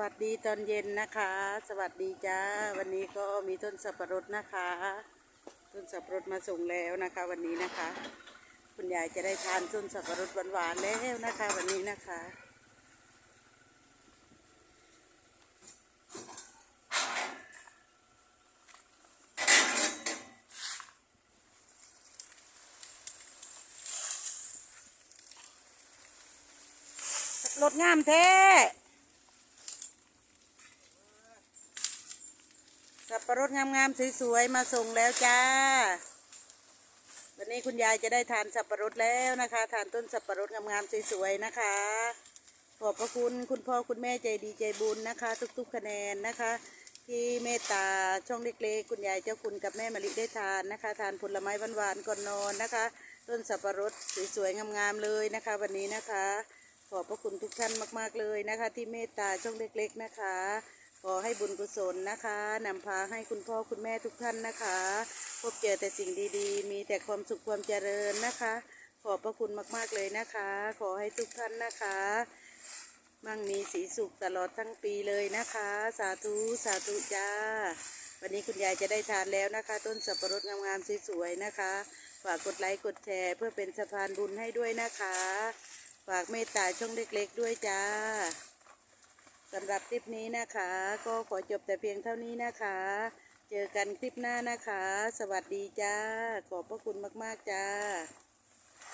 วัสดีตอนเย็นนะคะ สวัสดีจ้า วันนี้ก็มีต้นสับปะรดนะคะ ต้นสับปะรดมาส่งแล้วนะคะ วันนี้นะคะ คุณยายจะได้ทานต้นสับปะรดหวานๆแล้วนะคะ วันนี้นะคะรถงามแท้ สับปะรดงามๆสวยๆมาส่งแล้วจ้า วันนี้คุณยายจะได้ทานสับปะรดแล้วนะคะ ทานต้นสับปะรดงามๆสวยๆนะคะ ขอบพระคุณคุณพ่อคุณแม่ใจดีใจบุญนะคะ ทุกๆคะแนนนะคะ ที่เมตตาช่องเล็กๆคุณยายเจ้าคุณกับแม่มะลิได้ทานนะคะ ทานผลไม้หวานๆก่อนนอนนะคะ ต้นสับปะรดสวยๆงามๆเลยนะคะ วันนี้นะคะ ขอบพระคุณทุกท่านมาก ๆเลยนะคะ ที่เมตตาช่องเล็ก ๆนะคะ ให้บุญกุศลนะคะนำพาให้คุณพ่อคุณแม่ทุกท่านนะคะ พบเจอแต่สิ่งดีๆ มีแต่ความสุขความเจริญนะคะ ขอบพระคุณมากๆเลยนะคะ ขอให้ทุกท่านนะคะ มั่งมีสีสุขตลอดทั้งปีเลยนะคะ สาธุสาธุจ้า วันนี้คุณยายจะได้ทานแล้วนะคะ ต้นสับปะรดงามๆสวยๆนะคะฝากกดไลค์กดแชร์เพื่อเป็นสะพานบุญให้ด้วยนะคะ ฝากเมตตาช่องเล็กๆด้วยจ้า สำหรับคลิปนี้นะคะ ก็ขอจบแต่เพียงเท่านี้นะคะ เจอกันคลิปหน้านะคะ สวัสดีจ้า ขอบพระคุณมาก ๆ จ้า